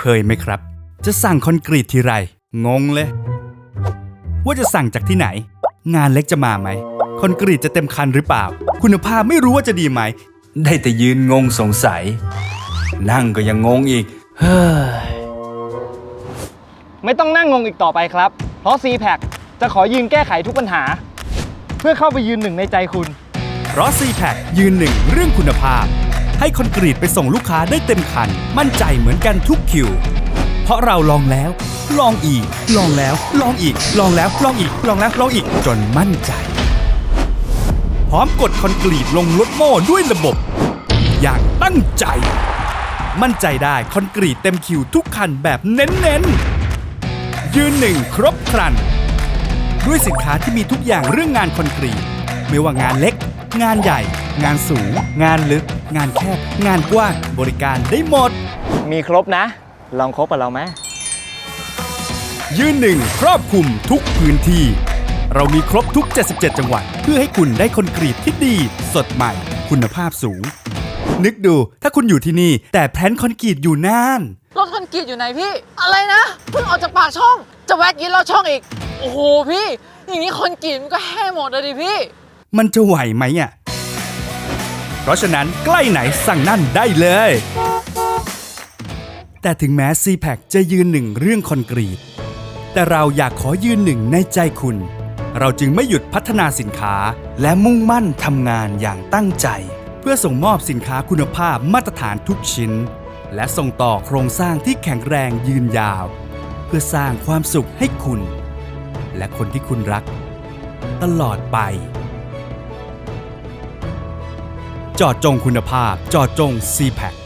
เคยไหมครับ จะสั่งคอนกรีตทีไร งงเลย ว่าจะสั่งจากที่ไหน งานเล็กจะมาไหม คอนกรีตจะเต็มคันหรือเปล่า คุณภาพไม่รู้ว่าจะดีไหม ได้แต่ยืนงงสงสัย นั่งก็ยังงงอีก เฮ้ย ไม่ต้องนั่งงงอีกต่อไปครับ เพราะ c p a c จะขอยืนแก้ไขทุกปัญหา เพื่อเข้าไปยืนหนึ่งในใจคุณ เพราะ c p a c ยืนหนึ่งเรื่องคุณภาพ ให้คอนกรีตไปส่งลูกค้าได้เต็มคัน มั่นใจเหมือนกันทุกคิว เพราะเราลองแล้ว ลองอีก ลองแล้ว ลองอีก ลองแล้วลองอีก ลองแล้วลองอีกจนมั่นใจ พร้อมกดคอนกรีตลงรถโม่ด้วยระบบ อย่างตั้งใจ มั่นใจได้คอนกรีตเต็มคิวทุกคันแบบเน้นๆ ยืนหนึ่งครบครัน ด้วยสินค้าที่มีทุกอย่างเรื่องงานคอนกรีตไม่ว่างานเล็ก งานใหญ่ งานสูง งานลึก งานแคบ งานกว้าง บริการได้หมด มีครบนะ ลองคบกับเราไหมยืนหนึ่งครอบคลุมทุกพื้นที่ เรามีครบทุก 77 จังหวัด เพื่อให้คุณได้คอนกรีตที่ดี สดใหม่ คุณภาพสูง นึกดูถ้าคุณอยู่ที่นี่ แต่แพลนคอนกรีตอยู่น่าน รถคอนกรีตอยู่ไหนพี่ อะไรนะเพิ่งออกจากปากช่อง จะแวะกินลอดช่องอีก โอ้โหพี่ อย่างนี้คอนกรีตมันก็แห้งหมดเลยดิพี่ มันจะไหวไหมอะ เพราะฉะนั้นใกล้ไหนสั่งนั่นได้เลย แต่ถึงแม้ c p a c จะยืนหนึ่งเรื่องคอนกรีต แต่เราอยากขอยืนหนึ่งในใจคุณ เราจึงไม่หยุดพัฒนาสินค้าและมุ่งมั่นทำงานอย่างตั้งใจ เพื่อส่งมอบสินค้าคุณภาพมาตรฐานทุกชิ้น และส่งต่อโครงสร้างที่แข็งแรงยืนยาว เพื่อสร้างความสุขให้คุณ และคนที่คุณรัก ตลอดไป จอดจงคุณภาพ จอดจง c p a c